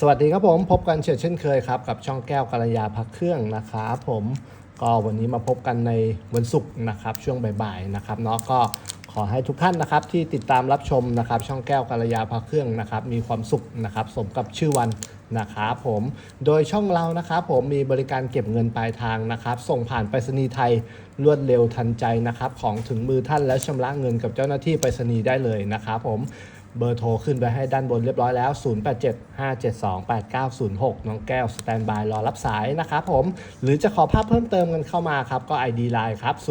สวัสดีครับผมพบกันเช่นเช่นเคยครับกับช่องแก้วกัลยาพักเครื่องนะครับผมก็วันนี้มาพบกันในวันศุกร์นะครับช่วงบ่ายๆนะครับเนาะก็ขอให้ทุกท่านนะครับที่ติดตามรับชมนะครับช่องแก้วกัลยาพักเครื่องนะครับมีความสุขนะครับสมกับชื่อวันนะครับผมโดยช่องเรานะครับผมมีบริการเก็บเงินปลายทางนะครับส่งผ่านไปรษณีย์ไทยรวดเร็วทันใจนะครับของถึงมือท่านและชำระเงินกับเจ้าหน้าที่ไปรษณีย์ได้เลยนะครับผม เบอร์โทรขึ้นไปให้ด้านบนเรียบร้อยแล้ว 0875728906 น้องแก้วสแตนบายรอรับสายนะครับผม หรือจะขอภาพเพิ่มเติมกันเข้ามาครับ ก็ ID Line ครับ 087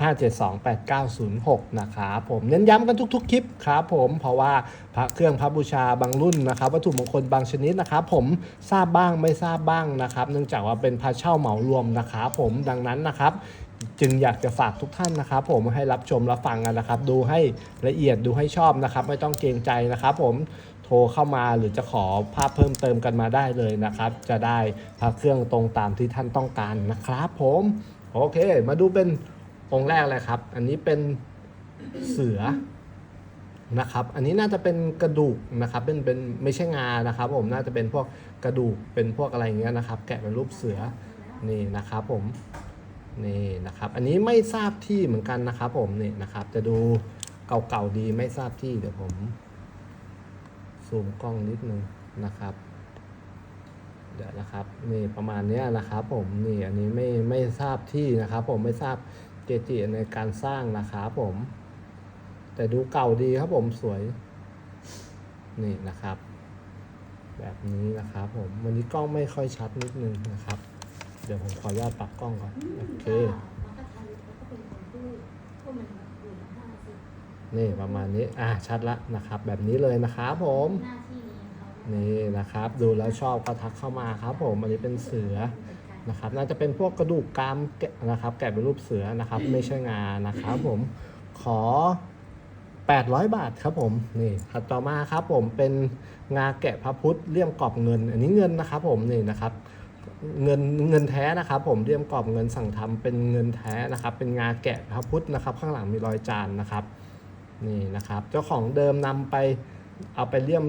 5728906 นะครับผมเน้นย้ำกันทุกๆ คลิปครับผมเพราะว่าพระเครื่องพระบูชาบางรุ่นนะครับวัตถุมงคลบางชนิดนะครับ ผมทราบบ้างไม่ทราบบ้างนะครับ เนื่องจากว่าเป็นพระเช่าเหมารวมนะครับผมดังนั้นนะครับ จึงอยากจะฝากทุกท่านนะครับ ผมให้รับชมรับฟังกันนะครับ ดูให้ละเอียดดูให้ชอบนะครับ ไม่ต้องเกรงใจนะครับ ผมโทรเข้ามาหรือจะขอภาพเพิ่มเติมกันมาได้เลยนะครับ จะได้พระเครื่องตรงตามที่ท่านต้องการนะครับ ผมโอเค มาดูเป็นองค์แรกเลยครับ อันนี้เป็นเสือนะครับ อันนี้น่าจะเป็นกระดูกนะครับ เป็นเป็นไม่ใช่งานะครับ ผมน่าจะเป็นพวกกระดูกเป็นพวกอะไรเงี้ยนะครับ แกะเป็นรูปเสือนี่นะครับ ผม นี่นะครับ อันนี้ไม่ทราบที่เหมือนกันนะครับผมนี่นะครับ จะดูเก่าๆดีไม่ทราบที่เดี๋ยวผมซูมกล้องนิดนึงนะครับ เดี๋ยวนะครับนี่ประมาณนี้นะครับ ผมนี่อันนี้ไม่ไม่ทราบที่นะครับ ผมไม่ทราบเกจิในการสร้างนะครับผม แต่ดูเก่าดีครับผมสวย นี่นะครับ แบบนี้นะครับ ผมวันนี้กล้องไม่ค่อยชัดนิดนึงนะครับ เดี๋ยวผมขออนุญาตปรับกล้องก่อน โอเค นี่ประมาณนี้ อ่าชัดละนะครับ แบบนี้เลยนะครับผม นี่นะครับ ดูแล้วชอบก็ทักเข้ามาครับ ผม อันนี้เป็นเสือนะครับน่าจะเป็นพวกกระดูกกรามแกะนะครับ แกะเป็นรูปเสือนะครับ ไม่ใช่งานะครับ ผมขอ 800 บาทครับผมนี่ถัดต่อมาครับผมเป็นงาแกะพระพุทธเลี่ยมกรอบเงิน อันนี้เงินนะครับ ผมนี่นะครับ เงินเงินแท้นะครับผมเรียมกรอบเงินสั่งทำเป็นเงินแท้นะครับ เป็นงาแกะพระพุทธนะครับ ข้างหลังมีรอยจานนะครับนี่นะครับ เจ้าของเดิมนำไปเอาไปเลี่ยม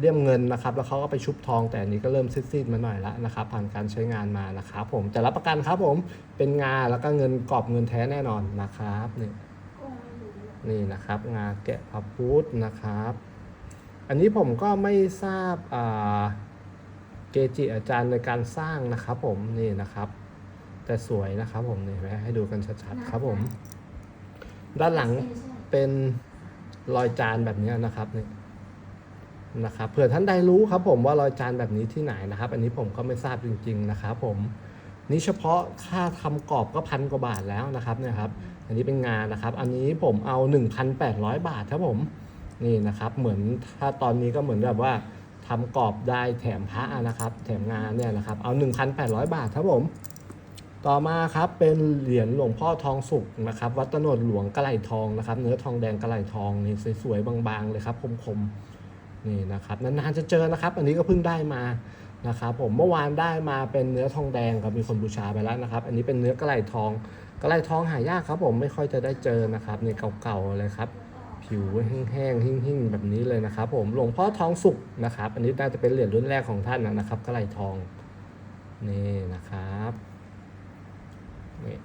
เลี่ยมเงินนะครับ แล้วเขาก็ไปชุบทองแต่อันนี้ก็เริ่มซีดๆมาหน่อยล้วนะครับ ผ่านการใช้งานมานะครับผมแต่รับประกันครับผมเป็นงาแล้วก็เงินกรอบเงินแท้แน่นอนนะครับนี่นี่นะครับงาแกะพระพุทธนะครับ อันนี้ผมก็ไม่ทราบอ่า กจิอาจารย์ในการสร้างนะครับผมนี่นะครับ แต่สวยนะครับผมนี่เห็นไหมให้ดูกันชัดๆครับผม ด้านหลังเป็นรอยจานแบบนี้นะครับนี่นะครับเผื่อท่านใดรู้ครับผมว่ารอยจานแบบนี้ที่ไหนนะครับ อันนี้ผมก็ไม่ทราบจริง ๆนะครับ ผมนี่เฉพาะค่าทำกรอบก็พันกว่าบาทแล้วนะครับเนี่ยครับ อันนี้เป็นงานนะครับ อันนี้ผมเอา 1,800 บาทครับผมนี่นะครับ เหมือนถ้าตอนนี้ก็เหมือนแบบว่า ทำกรอบได้แถมพระนะครับ แถมงานเนี่ยนะครับ เอา 1,800 บาทครับผม ต่อมาครับเป็นเหรียญหลวงพ่อทองสุกนะครับ วัดตโนดหลวงกระไหลทองนะครับ เนื้อทองแดงกระไหลทองนี่สวยๆบางๆ เลยครับคมๆนี่นะครับนานๆจะเจอนะครับ อันนี้ก็เพิ่งได้มานะครับผมเมื่อวานได้มาเป็นเนื้อทองแดงครับมีคนบูชาไปแล้วนะครับ อันนี้เป็นเนื้อกระไหลทองกระไหลทองหายากครับผมไม่ค่อยจะได้เจอนะครับนี่เก่าๆเลยครับ ผิวแห้งๆหิ่งๆ แบบนี้เลยนะครับ ผมหลวงพ่อทองสุกนะครับ อันนี้น่าจะเป็นเหรียญรุ่นแรกของท่านนะครับกระไหลทองนี่นะครับนี่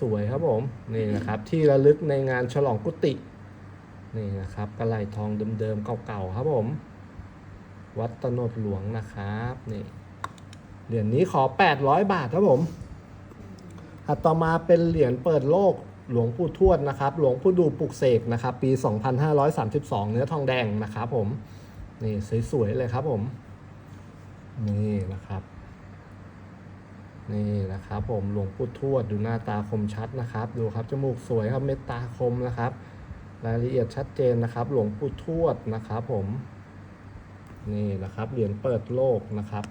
สวยๆครับผมนี่นะครับ ที่ระลึกในงานฉลองกุฏินี่นะครับกระไหลทองเดิมๆเก่าๆครับผม วัดตนดหลวงนะครับนี่เหรียญนี้ขอ 800 บาทครับผมถัดต่อมาเป็นเหรียญเปิดโลก หลวงปู่ทวดนะครับ หลวงปู่ดูปลุกเสกนะครับ ปี 2532 เนื้อทองแดงนะครับผม นี่สวยๆเลยครับผม นี่นะครับ นี่นะครับผม หลวงปู่ทวดดูหน้าตาคมชัดนะครับ ดูครับ จมูกสวยครับ เม็ดตาคมนะครับ รายละเอียดชัดเจนนะครับ หลวงปู่ทวดนะครับผม นี่นะครับ เหรียญเปิดโลกนะครับ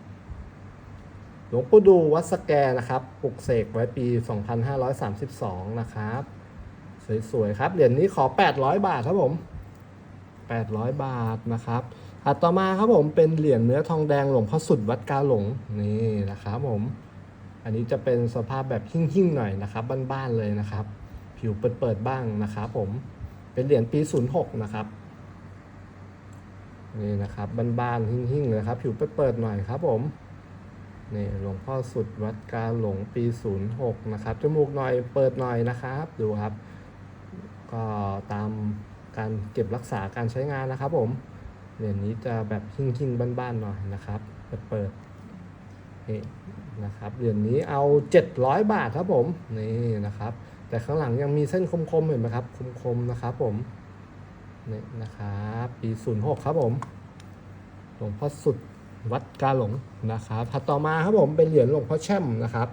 หลวงปู่ดูวัดสแกนะครับ ปลุกเสกไว้ปี 2532 นะครับ สวยๆครับเหรียญนี้ขอ 800 บาทครับผม 800 บาทนะครับอัต่อมาครับผมเป็นเหรียญเนื้อทองแดงหลวงพ่อสุดวัดกาหลงนี่นะครับผม อันนี้จะเป็นสภาพแบบหิ่งๆหน่อยนะครับบ้านๆเลยนะครับ ผิวเปิดๆบ้างนะครับผมเป็นเหรียญปี 06 นะครับนี่นะครับบ้านๆหิ่งๆนะครับ ผิวเปิดๆหน่อยครับผมนี่หลวงพ่อสุดวัดกาหลงปี 06 นะครับจมูกหน่อยเปิดหน่อยนะครับ ดูครับ ก็ตามการเก็บรักษาการใช้งานนะครับผมเหรียญนี้จะแบบหิ่งๆบ้านๆหน่อยนะครับเปิดนี่นะครับเหรียญนี้เอา 700 บาทครับผมนี่นะครับ แต่ข้างหลังยังมีเส้นคมๆเห็นไหมครับคมๆนะครับผมนี่นะครับปี06ครับผมหลวงพ่อสุดวัดกาหลงนะครับถัดต่อมาครับผมเป็นเหรียญหลวงพ่อแช่มนะครับ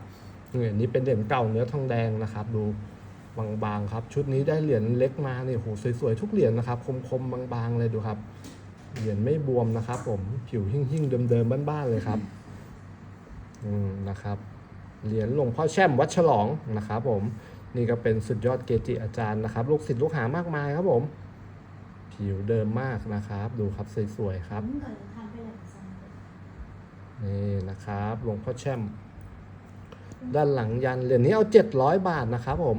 เหรียญนี้เป็นเหรียญเก่าเนื้อทองแดงนะครับ ดู บางๆครับ ชุดนี้ได้เหรียญเล็กมาเนี่ยโหสวยๆทุกเหรียญนะครับ คมๆบางๆเลยดูครับ เหรียญไม่บวมนะครับ ผมผิวหิ่งๆเดิมๆบ้านๆเลยครับ อืมนะครับเหรียญหลวงพ่อแช่มวัดฉลองนะครับ ผมนี่ก็เป็นสุดยอดเกจิอาจารย์นะครับ ลูกศิษย์ลูกหามากมายครับผม ผิวเดิมมากนะครับ ดูครับสวยๆครับนี่นะครับหลวงพ่อแช่ม ด้านหลังยันเหรียญนี้เอา 700 บาทนะครับผม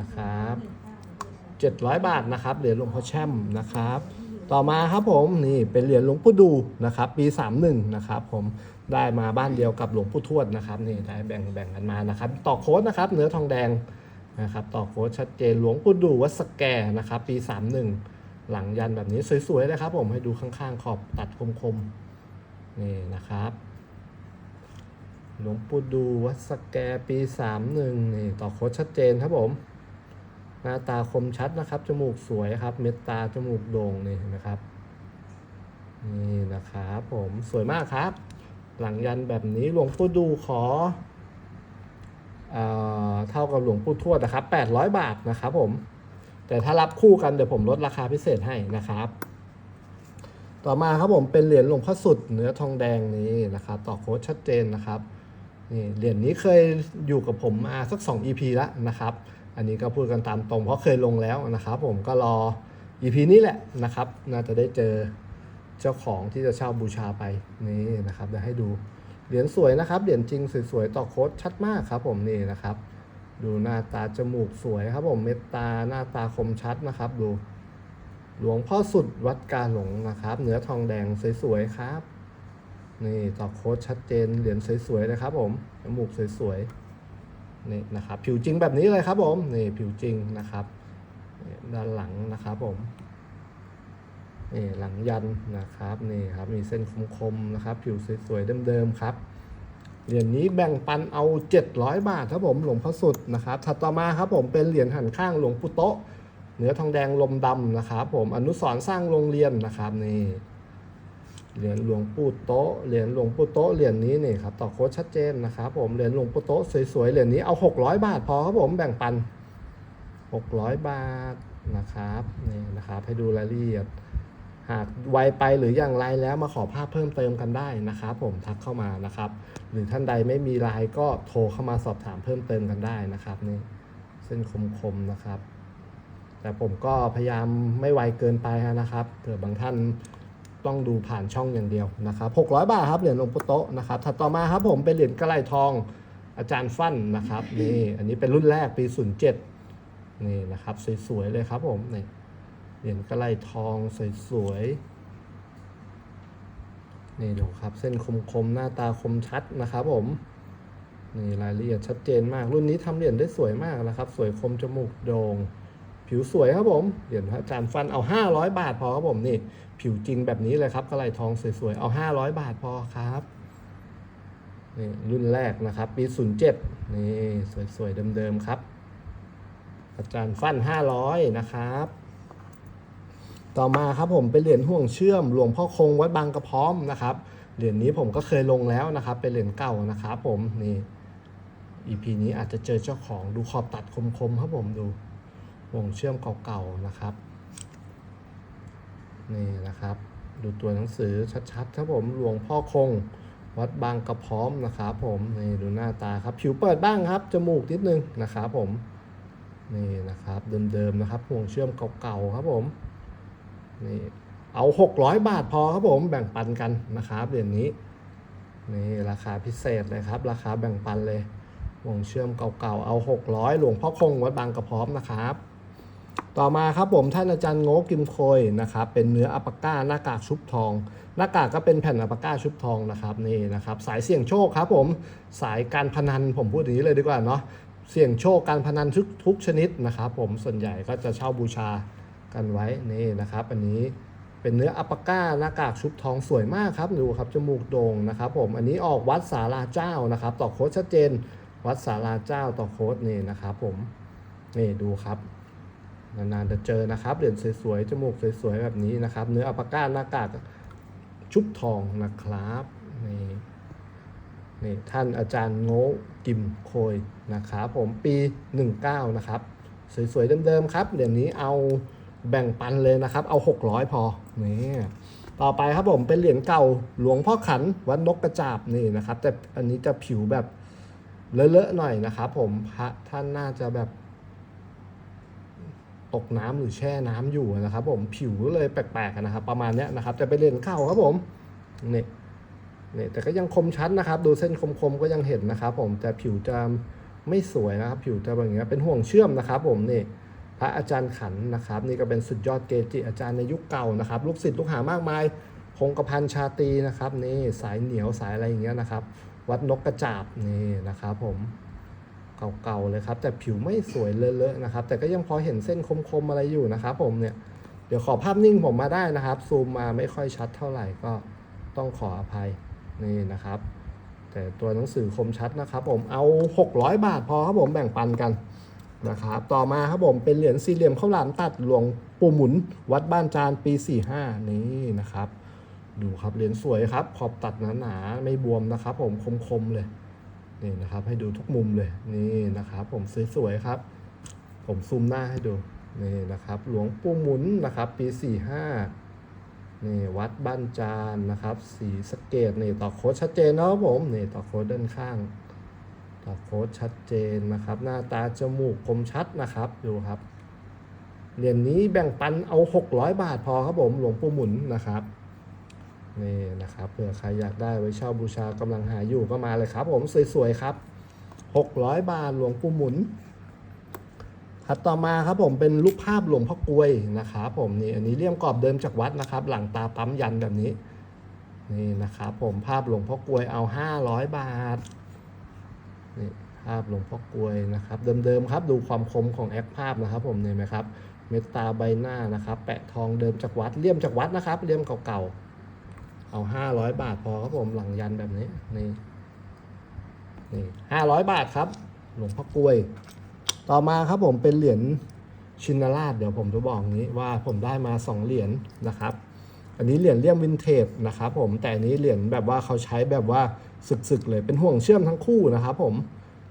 นะครับ700บาทนะครับเหรียญหลวงพ่อแช่มนะครับ ต่อมาครับผมนี่เป็นเหรียญหลวงปู่ดูนะครับ ปี31นะครับผมได้มาบ้านเดียวกับหลวงปู่ทวดนะครับนี่ได้แบ่งแบ่งกันมานะครับ ต่อโค้ดนะครับ เนื้อทองแดงนะครับ ต่อโค้ดชัดเจนหลวงปู่ดูวัดสแกนะครับ ปี31หลังยันแบบนี้สวยๆเลยครับ ผมให้ดูข้างๆขอบตัดคมๆนี่นะครับหลวงปู่ดูวัดสแกปี 31นี่ต่อโค้ดชัดเจนครับผม หน้าตาคมชัดนะครับ จมูกสวยครับ เม็ดตาจมูกโด่งนี่เห็นไหมครับ นี่นะครับผมสวยมากครับ หลังยันแบบนี้หลวงปู่ดูขอเอ่อเท่ากับหลวงปู่ทวดนะครับ800 บาทนะครับผม แต่ถ้ารับคู่กันเดี๋ยวผมลดราคาพิเศษให้นะครับ ต่อมาครับผมเป็นเหรียญหลวงพ่อสุดเนื้อทองแดงนี้นะครับ ต่อโค้ดชัดเจนนะครับนี่เหรียญนี้เคยอยู่กับผมมาสัก 2 EP แล้วนะครับ อันนี้ก็พูดกันตามตรง เพราะเคยลงแล้วนะครับ ผมก็รอ EP นี้แหละนะครับ น่าจะได้เจอเจ้าของที่จะเช่าบูชาไปนี่นะครับเดี๋ยวให้ดูเหรียญสวยนะครับเหรียญจริงสวยๆต่อโค้ดชัดมากครับผมนี่นะครับ ดูหน้าตาจมูกสวยครับผมเม็ดตาหน้าตาคมชัดนะครับ ดู หลวงพ่อสุดวัดกาหลงนะครับ เนื้อทองแดงสวยๆครับ นี่ต่อโค้ดชัดเจนเหรียญสวยๆเลยครับผมจมูกสวยๆ นี่นะครับผิวจริงแบบนี้เลยครับผมนี่ผิวจริงนะครับด้านหลังนะครับผมนี่หลังยันนะครับนี่ครับมีเส้นคมๆนะครับ ผิวสวยๆเดิมๆครับเหรียญนี้แบ่งปันเอา 700 บาทครับผมหลวงพ่อสุดนะครับถัดต่อมาครับผมเป็นเหรียญหันข้างหลวงปู่โตะเนื้อทองแดงลมดำนะครับ ผมอนุสรสร้างโรงเรียนนะครับนี่ เหรียญหลวงปู่โตะเหรียญหลวงปู่โตะเหรียญนี้นี่ครับต่อโค้ดชัดเจนนะครับผมเหรียญหลวงปู่โตะสวยๆเหรียญนี้เอา 600 บาทพอครับผมแบ่งปัน 600 บาทนะครับนี่นะครับให้ดูรายละเอียด หากไวไปหรืออย่างไรแล้วมาขอภาพเพิ่มเติมกันได้นะครับผมทักเข้ามานะครับ หรือท่านใดไม่มีไลน์ก็โทรเข้ามาสอบถามเพิ่มเติมกันได้นะครับนี่เส้นคมๆนะครับ แต่ผมก็พยายามไม่ไวเกินไปนะครับเผื่อบางท่าน ต้องดูผ่านช่องอย่างเดียวนะครับ600 บาทครับเหรียญหลวงปู่โตะนะครับถัดต่อมาครับผมเป็นเหรียญกระไหลทองอาจารย์ฟั่นนะครับนี่อันนี้เป็นรุ่นแรกปี 07นี่นะครับสวยๆเลยครับผมนี่เหรียญกระไลทองสวยๆนี่ดูครับเส้นคมๆหน้าตาคมชัดนะครับผมนี่รายละเอียดชัดเจนมาก รุ่นนี้ทำเหรียญได้สวยมากนะครับ สวยคมจมูกโดง่ง ผิวสวยครับผมเหรียญพระอาจารย์ฟันเอา 500 บาทพอครับผมนี่ ผิวจริงแบบนี้เลยครับกระไลทองสวยๆเอา 500 บาทพอครับนี่รุ่นแรกนะครับ ปี 07 นี่ สวยๆเดิมๆครับ อาจารย์ฟัน 500 นะครับ ต่อมาครับผมเป็นเหรียญห่วงเชื่อมหลวงพ่อคงวัดบางกระพร้อมนะครับเหรียญนี้ผมก็เคยลงแล้วนะครับ เป็นเหรียญเก่านะครับผมนี่ EP นี้อาจจะเจอเจ้าของดูขอบตัดคมๆครับผมดู วงเชื่อมเก่าๆนะครับ นี่นะครับ ดูตัวหนังสือชัดๆครับผมหลวงพ่อคง วัดบางกระพร้อมนะครับผมนี่ดูหน้าตาครับผิวเปิดบ้างครับจมูกนิดนึงนะครับผมนี่นะครับเดิมๆนะครับห่วงเชื่อมเก่าๆครับผมนี่เอา 600 บาทพอครับผมแบ่งปันกันนะครับเหรียญนี้นี่ราคาพิเศษเลยครับ ราคาแบ่งปันเลยห่วงเชื่อมเก่าๆเอา 600 หลวงพ่อคงวัดบางกระพร้อมนะครับ ต่อมาครับผมท่านอาจารย์โง่กิมโคยนะครับเป็นเนื้ออัปปาก้าหน้ากากชุบทอง หน้ากากก็เป็นแผ่นอัปปาก้าชุบทองนะครับนี่นะครับสายเสี่ยงโชคครับผมสายการพนันผมพูดอย่างนี้เลยดีกว่าเนาะเสี่ยงโชคการพนันทุกทุกชนิดนะครับผมส่วนใหญ่ก็จะเช่าบูชากันไว้นี่นะครับ อันนี้เป็นเนื้ออัปปาก้าหน้ากากชุบทองสวยมากครับดูครับจมูกโด่งนะครับผมอันนี้ออกวัดสาราเจ้านะครับ ต่อโค้ดชัดเจน วัดสาราเจ้าต่อโค้ดนี่นะครับผมนี่ดูครับ นานๆจะเจอนะครับเหรียญสวยๆจมูกสวยๆแบบนี้นะครับ เนื้ออัปปาก้าหน้ากากชุบทองนะครับนี่นี่ท่านอาจารย์โง่กิมโคยนะครับผมปี 19 นะครับ สวยๆเดิมๆครับเหรียญนี้เอาแบ่งปันเลยนะครับ เอา 600 พอนี่ต่อไปครับผมเป็นเหรียญเก่าหลวงพ่อขันวัดนกกระจาบนี่นะครับ แต่อันนี้จะผิวแบบเลอะๆหน่อยนะครับ ผมพระท่านน่าจะแบบ ตกน้ำหรือแช่น้ำอยู่นะครับ ผมผิวเลยแปลกๆนะครับ ประมาณนี้นะครับ จะไปเรียนเข้าครับผมนี่นี่แต่ก็ยังคมชัดนะครับ ดูเส้นคมๆก็ยังเห็นนะครับ ผมแต่ผิวจะไม่สวยนะครับ ผิวจะแบบอย่างเงี้เป็นห่วงเชื่อมนะครับ ผมนี่พระอาจารย์ขันนะครับ นี่ก็เป็นสุดยอดเกจิอาจารย์ในยุคเก่านะครับ ลูกศิษย์ลูกหามากมายคงกระพันชาตีนะครับนี่สายเหนียวสายอะไรอย่างเงี้ยนะครับ วัดนกกระจาบนี่นะครับผม เก่าๆเลยครับ แต่ผิวไม่สวยเลอะๆนะครับ แต่ก็ยังพอเห็นเส้นคมๆอะไรอยู่นะครับ ผมเนี่ยเดี๋ยวขอภาพนิ่งผมมาได้นะครับ ซูมมาไม่ค่อยชัดเท่าไหร่ก็ต้องขออภัยนี่นะครับ แต่ตัวหนังสือคมชัดนะครับ ผมเอา 600 บาทพอครับผมแบ่งปันกันนะครับต่อมาครับผมเป็นเหรียญสี่เหลี่ยมข้าวหลามตัดหลวงปู่หมุน วัดบ้านจานปี 45 นี่นะครับ ดูครับเหรียญสวยครับ ขอบตัดหนาๆไม่บวมนะครับ ผมคมๆเลย นี่นะครับ ให้ดูทุกมุมเลยนี่นะครับ ผมสวยๆครับ ผมซูมหน้าให้ดูนี่นะครับ หลวงปู่หมุนนะครับ ปี 45นี่วัดบ้านจานนะครับ สีสเกตนี่ต่อโค้ดชัดเจนเนาะผมนี่ต่อโค้ดด้านข้าง ต่อโค้ดชัดเจนนะครับ หน้าตาจมูกคมชัดนะครับดูครับเหรียญนี้แบ่งปันเอา 600 บาทพอครับผมหลวงปู่หมุนนะครับ นี่นะครับเผื่อใครอยากได้ไว้เช่าบูชากำลังหาอยู่ก็มาเลยครับ ผมสวยๆครับ 600 บาทหลวงปู่หมุนถัดต่อมาครับผมเป็นรูปภาพหลวงพ่อกลวยนะครับผมนี่อันนี้เลี่ยมกรอบเดิมจากวัดนะครับ หลังตาปั๊มยันแบบนี้นี่นะครับผมภาพหลวงพ่อกลวยเอา500 บาทนี่ภาพหลวงพ่อกลวยนะครับ เดิมๆครับดูความคมของแอคภาพนะครับ ผมเนี่ไหมครับเมตตาใบหน้านะครับ แปะทองเดิมจากวัดเลี่ยมจากวัดนะครับเลี่ยมเก่าๆ เอาห้าร้อยบาทพอครับผมหลังยันแบบนี้นี่นี่ห้าร้อยบาทครับ หลวงพ่อกล้วย ต่อมาครับผมเป็นเหรียญชินราชเดี๋ยวผมจะบอกนี้ว่าผมได้มาสองเหรียญนะครับ อันนี้เหรียญเลี่ยมวินเทจนะครับผมแต่อันนี้เหรียญแบบว่าเขาใช้แบบว่าสึกๆเลยเป็นห่วงเชื่อมทั้งคู่นะครับ ผม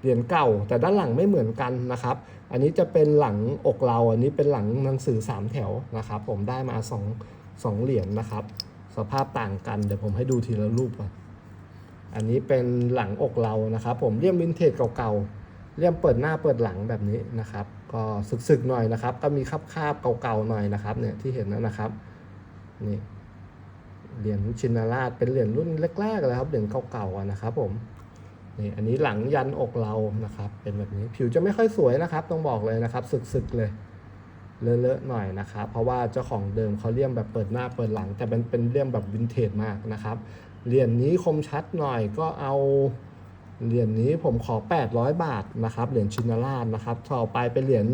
เหรียญเก่าแต่ด้านหลังไม่เหมือนกันนะครับ อันนี้จะเป็นหลังอกเรา อันนี้เป็นหลังหนังสือสามแถวนะครับ ผมได้มาสองสองเหรียญนะครับ สภาพต่างกัน เดี๋ยวผมให้ดูทีละรูปก่อนอันนี้เป็นหลังอกเรานะครับ ผมเลี่ยมวินเทจเก่าๆเลี่ยมเปิดหน้าเปิดหลังแบบนี้นะครับ ก็สึกๆหน่อยนะครับ ก็มีคราบๆเก่าๆหน่อยนะครับ เนี่ยที่เห็นแล้วนะครับนี่เหรียญชินราชเป็นเหรียญรุ่นแรกๆเลยครับเหรียญเก่าๆนะครับ ผมนี่อันนี้หลังยันอกเรานะครับ เป็นแบบนี้ผิวจะไม่ค่อยสวยนะครับ ต้องบอกเลยนะครับ สึกๆเลย เลอะๆหน่อยนะครับ เพราะว่าเจ้าของเดิมเขาเลี่ยมแบบเปิดหน้าเปิดหลัง แต่เป็นเป็นเลี่ยมแบบวินเทจมากนะครับ เหรียญนี้คมชัดหน่อยก็เอาเหรียญนี้ผมขอ 800 บาทนะครับ เหรียญชินาราชนะครับ ต่อไปเป็นเหรียญ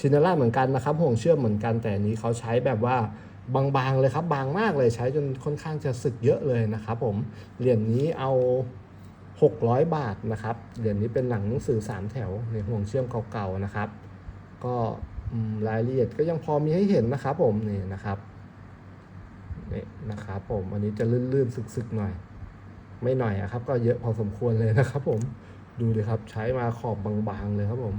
ชินาราชเหมือนกันนะครับ ห่วงเชื่อมเหมือนกันแต่นี้เขาใช้แบบว่าบางๆเลยครับ บางมากเลยใช้จนค่อนข้างจะสึกเยอะเลยนะครับ ผม เหรียญนี้เอา600 บาทนะครับ เหรียญนี้เป็นหลังหนังสือสามแถวในห่วงเชื่อมเก่าๆนะครับ ก็ รายละเอียดก็ยังพอมีให้เห็นนะครับผมนี่นะครับนี่นะครับผมอันนี้จะลื่นๆสึกๆหน่อย ไม่หน่อยอะครับ ก็เยอะพอสมควรเลยนะครับ ผมดูเลยครับใช้มาขอบบางๆเลยครับผม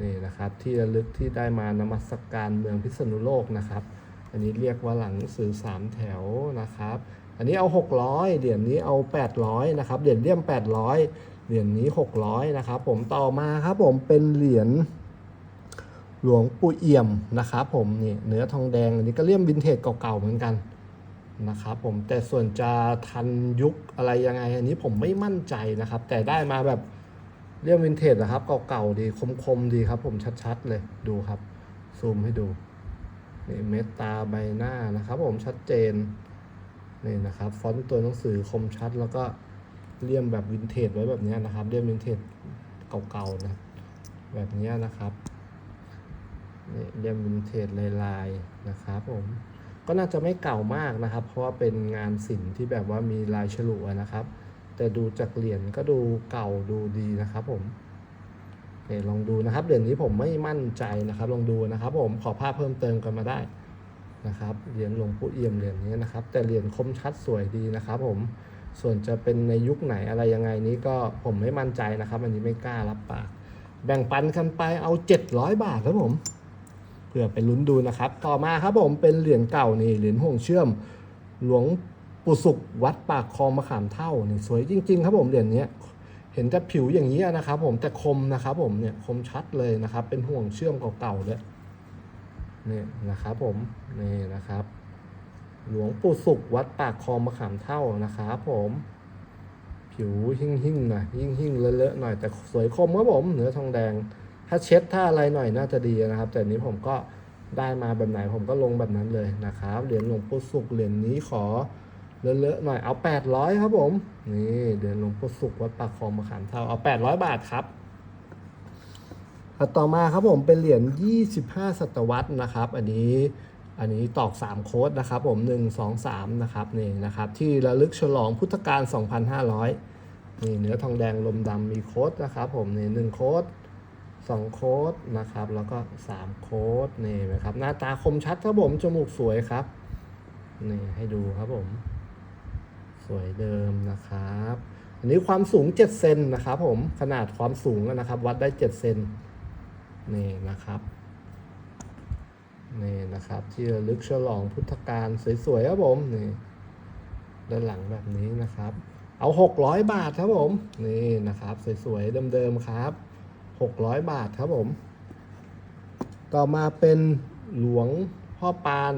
นี่นะครับ ที่ระลึกที่ได้มานมัสการเมืองพิษณุโลกนะครับ อันนี้เรียกว่าหลังสื่อสามแถวนะครับ อันนี้เอา 600เหรียญนี้เอา 800นะครับเหรียญเลี่ยม 800เหรียญนี้ 600นะครับผมต่อมาครับผมเป็นเหรียญ หลวงปู่เอี่ยมนะครับผมนี่เนื้อทองแดงอันนี้ก็เลี่ยมวินเทจเก่าๆเหมือนกันนะครับผมแต่ส่วนจะทันยุคอะไรยังไงอันนี้ผมไม่มั่นใจนะครับ แต่ได้มาแบบเลี่ยมวินเทจนะครับเก่าๆดีคมๆดีครับ ผมชัดๆเลยดูครับ ซูมให้ดูนี่เมตตาใบหน้านะครับ ผมชัดเจนนี่นะครับฟอนต์ตัวหนังสือคมชัดแล้วก็เลี่ยมแบบวินเทจไว้แบบนี้นะครับเลี่ยมวินเทจเก่าๆนะแบบนี้นะครับ เลี่ยมวินเทจลายๆนะครับผมก็น่าจะไม่เก่ามากนะครับ เพราะว่าเป็นงานศิลป์ที่แบบว่ามีลายฉลุนะครับ แต่ดูจากเหรียญก็ดูเก่าดูดีนะครับผมเนี่ยลองดูนะครับเหรียญนี้ผมไม่มั่นใจนะครับ ลองดูนะครับ ผมขอภาพเพิ่มเติมกันมาได้นะครับเหรียญหลวงปู่เอี่ยมเหรียญนี้นะครับ แต่เหรียญคมชัดสวยดีนะครับ ผมส่วนจะเป็นในยุคไหนอะไรยังไงนี้ก็ผมไม่มั่นใจนะครับ อันนี้ไม่กล้ารับปากแบ่งปันกันไปเอา 700 บาทครับผม เพื่อไปลุ้นดูนะครับ ต่อมาครับผมเป็นเหรียญเก่านี่เหรียญห่วงเชื่อม หลวงปู่สุขวัดปากคลองมะขามเท่านี่สวยจริง ๆ ครับผมเหรียญนี้เห็นแต่ผิวอย่างนี้นะครับ ผมแต่คมนะครับ ผมเนี่ยคมชัดเลยนะครับ เป็นห่วงเชื่อมเก่าๆด้วยนี่นะครับผมนี่นะครับ หลวงปู่สุขวัดปากคลองมะขามเท่านะครับผมผิวหิ่งหิ่งๆหน่อยหิ่งหิ่งๆเลอะๆหน่อยแต่สวยคมครับผมเนื้อทองแดง ถ้าเช็ดถ้าอะไรหน่อยน่าจะดีนะครับ แต่อันนี้ผมก็ได้มาแบบไหนผมก็ลงแบบนั้นเลยนะครับ เหรียญหลวงปู่สุขเหรียญนี้ขอเลอะๆหน่อยเอา800ครับผมนี่เดือนหลวงปู่สุขวัดปากคลองมะขามเท่าเอา800บาทครับอะต่อมาครับผมเป็นเหรียญ 25 ศตวรรษนะครับ อันนี้อันนี้ตอก 3 โค้ดนะครับผม 1 2 3 นะครับนี่นะครับ ที่ระลึกฉลองพุทธกาล 2,500 นี่เนื้อทองแดงลมดำมีโค้ดนะครับผมนี่หนึ่งโค้ด สองโค้ดนะครับ แล้วก็ 3 โค้ดนี่นะครับ หน้าตาคมชัดครับผม จมูกสวยครับ นี่ให้ดูครับผม สวยเดิมนะครับ อันนี้ความสูง 7 เซนนะครับผม ขนาดความสูงนะครับ วัดได้ 7 เซนนี่นะครับนี่นะครับที่ระลึกฉลองพุทธกาลสวยๆครับผมนี่ด้านหลังแบบนี้นะครับ เอา 600 บาทครับผม นี่นะครับ สวยๆเดิมๆครับ 600 บาทครับผม ต่อมาเป็นหลวงพ่อปาน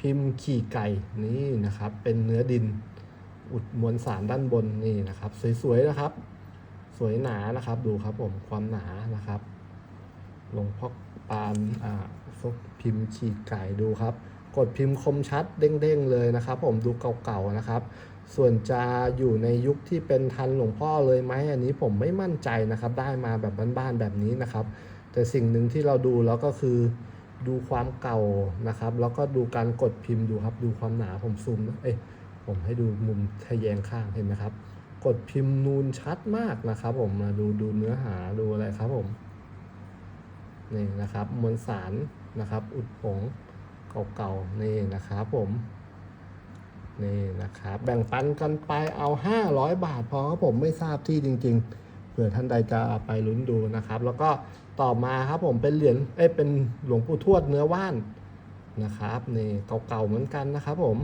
พิมพ์ขี่ไก่นี่นะครับ เป็นเนื้อดินอุดมวลสารด้านบนนี่นะครับ สวยๆนะครับ สวยหนานะครับดูครับผมความหนานะครับหลวงพ่อปานอ่าพิมพ์ฉีกไก่ดูครับ กดพิมพ์คมชัดเด้งๆเลยนะครับ ผมดูเก่าๆนะครับ ส่วนจะอยู่ในยุคที่เป็นทันหลวงพ่อเลยไหมอันนี้ผมไม่มั่นใจนะครับ ได้มาแบบบ้านๆแบบนี้นะครับ แต่สิ่งหนึ่งที่เราดูแล้วก็คือดูความเก่านะครับ แล้วก็ดูการกดพิมพ์ดูครับ ดูความหนาผมซูมนะเอ้ยผมให้ดูมุมทะแยงข้างเห็นไหมครับ กดพิมพ์นูนชัดมากนะครับ ผมมาดูดูเนื้อหาดูอะไรครับผมนี่นะครับมวลสารนะครับ อุดผงเก่าๆนี่นะครับผม นี่นะครับแบ่งปันกันไปเอา 500 บาทพอครับผมไม่ทราบที่จริง ๆ เผื่อท่านใดจะไปลุ้นดูนะครับ แล้วก็ต่อมาครับผมเป็นเหรียญเอ้เป็นหลวงปู่ทวดเนื้อว่านนะครับนี่เก่าๆเหมือนกันนะครับผม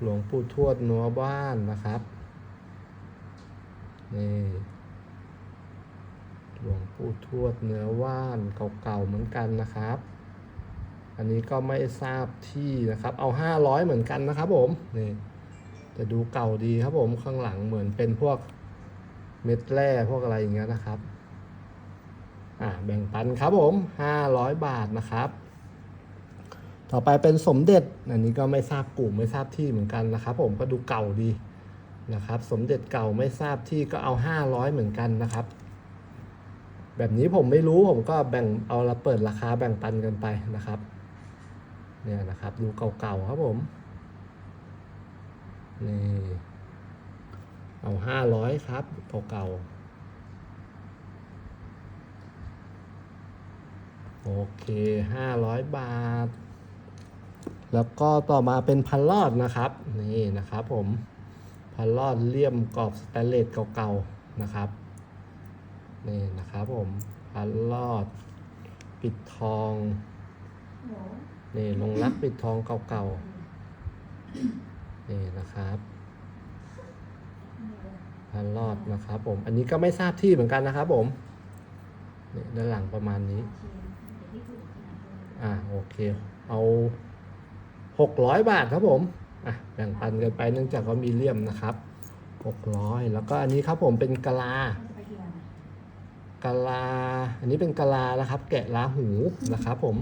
หลวงปู่ทวดเนัวบ้านนะครับนี่หลวงปู่ทวดเนื้อว่านเก่าๆเหมือนกันนะครับ อันนี้ก็ไม่ทราบที่นะครับ เอา 500 เหมือนกันนะครับผมนี่แต่ดูเก่าดีครับผมข้างหลังเหมือนเป็นพวกเม็ดแร่พวกอะไรอย่างเงี้ยนะครับอ่าแบ่งปันครับผม 500 บาทนะครับ ต่อไปเป็นสมเด็จอันนี้ก็ไม่ทราบกลุ่มไม่ทราบที่เหมือนกันนะครับ ผมก็ดูเก่าดีนะครับ สมเด็จเก่าไม่ทราบที่ก็เอา 500 เหมือนกันนะครับ แบบนี้ผมไม่รู้ผมก็แบ่งเอาละเปิดราคาแบ่งปันกันไปนะครับ เนี่ยนะครับ ดูเก่าๆครับผมนี่เอา500ครับเก่าๆโอเค500บาท แล้วก็ต่อมาเป็นพันลอดนะครับ นี่นะครับผมพันลอดเลี่ยมกรอบสแตนเลสเก่าๆนะครับนี่นะครับผมพันลอด ปิดทอง นี่ลงรักปิดทองเก่าๆนี่นะครับพันลอดนะครับผม อันนี้ก็ไม่ทราบที่เหมือนกันนะครับผมนี่ด้านหลังประมาณนี้ อ่าโอเค เอาหกร้อยบาทครับผม อะแบ่งปันกันไปเนื่องจากว่ามีเลี่ยมนะครับหกร้อยแล้วก็อันนี้ครับผมเป็นกะลากะลา อันนี้เป็นกะลานะครับ แกะลาหูนะครับผม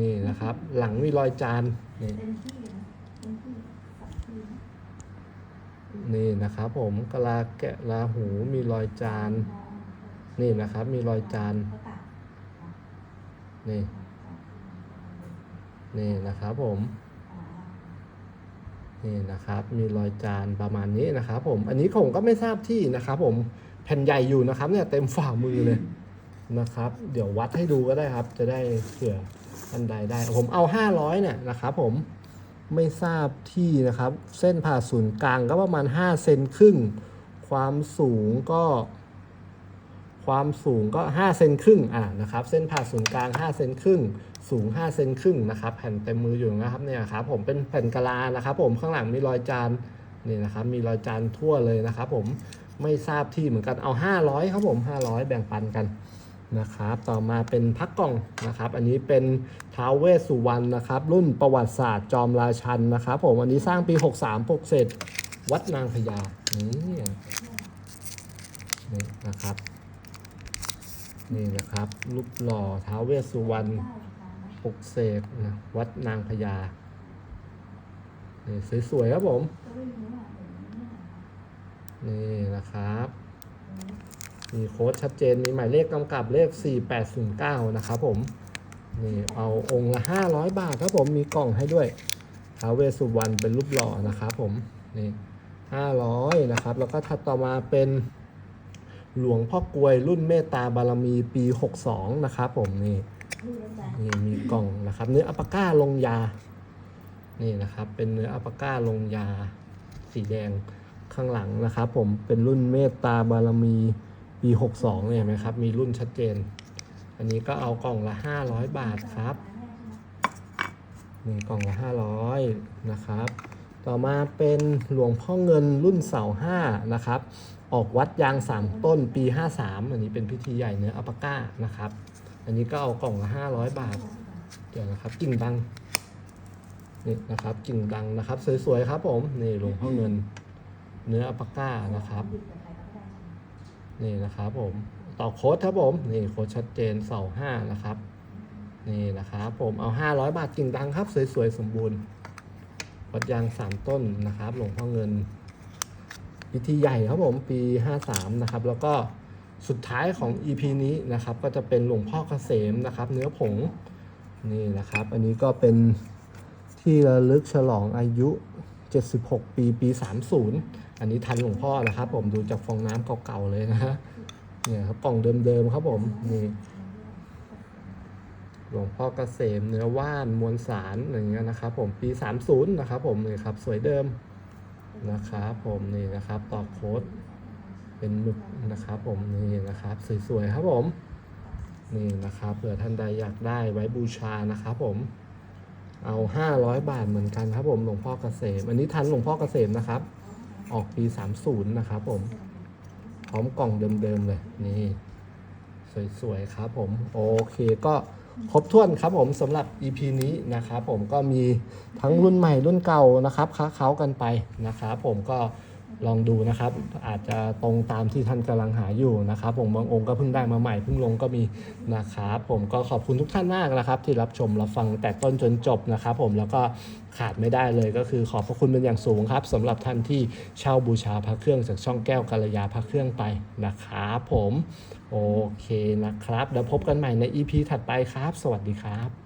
นี่นะครับ หลังมีรอยจานนี่เต็มที่นะเต็มที่สักทีนะนี่นะครับ ผมกะลาแกะลาหูมีรอยจาน นี่นะครับ มีรอยจานเขาตัดนี่ นี่นะครับผมอ๋อนี่นะครับ มีรอยจานประมาณนี้นะครับ ผม อันนี้ผมก็ไม่ทราบที่นะครับ ผมแผ่นใหญ่อยู่นะครับ เนี่ยเต็มฝ่ามือเลยนะครับ เดี๋ยววัดให้ดูก็ได้ครับ จะได้เผื่อ ท่านใดได้ ผมเอา 500เนี่ยนะครับผมไม่ทราบที่นะครับ เส้นผ่าศูนย์กลางก็ประมาณ 5 เซนครึ่ง ความสูงก็ ความสูงก็ 5 เซนครึ่งอ่านะครับ เส้นผ่าศูนย์กลาง 5 เซนครึ่ง สูง 5 เซนครึ่งนะครับ แผ่นเต็มมืออยู่นะครับเนี่ยครับผมเป็นแผ่นกะลานะครับ ผมข้างหลังมีรอยจานนี่นะครับมีรอยจานทั่วเลยนะครับ ผมไม่ทราบที่เหมือนกันเอา 500 ครับผม 500 แบ่งปันกัน นะครับ ต่อมาเป็นพักกล่องนะครับ อันนี้เป็นท้าวเวสสุวรรณนะครับ รุ่นประวัติศาสตร์จอมราชันนะครับ ผมอันนี้สร้างปี 63ปกเสร็จวัดนางพญานี่นี่นะครับ นี่นะครับรูปหล่อท้าวเวสสุวรรณปกเสกนะวัดนางพญานี่สวยๆครับผม นี่นะครับ มีโค้ดชัดเจนมีหมายเลขกำกับเลข 4809 นะครับผมนี่เอาองค์ละ 500 บาทครับผมมีกล่องให้ด้วยท้าเวสุวรรณเป็นรูปหล่อนะครับผมนี่500นะครับแล้วก็ถัดต่อมาเป็นหลวงพ่อกลวยรุ่นเมตตาบารมีปี 62 นะครับผมนี่นี่มีกล่องนะครับ เนื้ออัปปาก้าลงยา นี่นะครับเป็นเนื้ออัปปาก้าลงยาสีแดงข้างหลังนะครับ ผมเป็นรุ่นเมตตาบารมี ปี62เนี่ยเห็นไหมครับ มีรุ่นชัดเจน อันนี้ก็เอากล่องละ 500 บาทครับนี่กล่องละ 500 นะครับ ต่อมาเป็นหลวงพ่อเงินรุ่นเสาห้านะครับ ออกวัดยาง 3 ต้นปี 53 อันนี้เป็นพิธีใหญ่เนื้ออัปปาก้านะครับ อันนี้ก็เอากล่องละ 500 บาท เดี๋ยวนะครับกิ่งดังนี่นะครับกิ่งดังนะครับ สวยๆครับผม นี่หลวงพ่อเงินเนื้ออัปปาก้านะครับ นี่นะครับผมต่อโค้ดครับผมนี่โค้ดชัดเจนเสาห้านะครับนี่นะครับผมเอา 500 บาทกิ่งดังครับ สวยๆ สมบูรณ์วัดยาง3ต้นนะครับ หลวงพ่อเงินพิธีใหญ่ครับผมปี 53 นะครับ แล้วก็สุดท้ายของ EP นี้นะครับ ก็จะเป็นหลวงพ่อเกษมนะครับ เนื้อผงนี่นะครับ อันนี้ก็เป็นที่ระลึกฉลองอายุ 76 ปี ปี 30 นนี้ทันหลวงพ่อนะครับ ผมดูจากฟองน้ำเก่าๆเลยนะฮะเนี่ยครับกล่องเดิมๆครับผมนี่หลวงพ่อเกษมเนื้อว่านมวลสารอย่างเงี้ยนะครับ ผมปี 30 นะครับ ผมนี่ครับสวยเดิมนะครับผมนี่นะครับต่อโค้ดเป็นหมึกนะครับ ผมนี่นะครับสวยๆครับผมนี่นะครับเผื่อท่านใดอยากได้ไว้บูชานะครับผมเอา 500 บาทเหมือนกันครับผมหลวงพ่อเกษม อันนี้ทันหลวงพ่อเกษมนะครับ ออกปี 30 นะครับผม พร้อมกล่องเดิมๆเลยนี่ สวยๆครับผมโอเคก็ครบถ้วนครับผมสำหรับ EP นี้นะครับผมก็มีทั้งรุ่นใหม่รุ่นเก่านะครับค้าเขากันไปนะครับผมก็ ลองดูนะครับ อาจจะตรงตามที่ท่านกำลังหาอยู่นะครับ ผมบางองค์ก็เพิ่งได้มาใหม่เพิ่งลงก็มีนะครับผมก็ขอบคุณทุกท่านมากนะครับ ที่รับชมรับฟังแต่ต้นจนจบนะครับ ผมแล้วก็ขาดไม่ได้เลยก็คือขอบพระคุณเป็นอย่างสูงครับสำหรับท่านที่เช่าบูชาพระเครื่องจากช่องแก้วกัลยาพระเครื่องไปนะครับผมโอเคนะครับเดี๋ยวพบกันใหม่ใน EP ถัดไปครับ สวัสดีครับ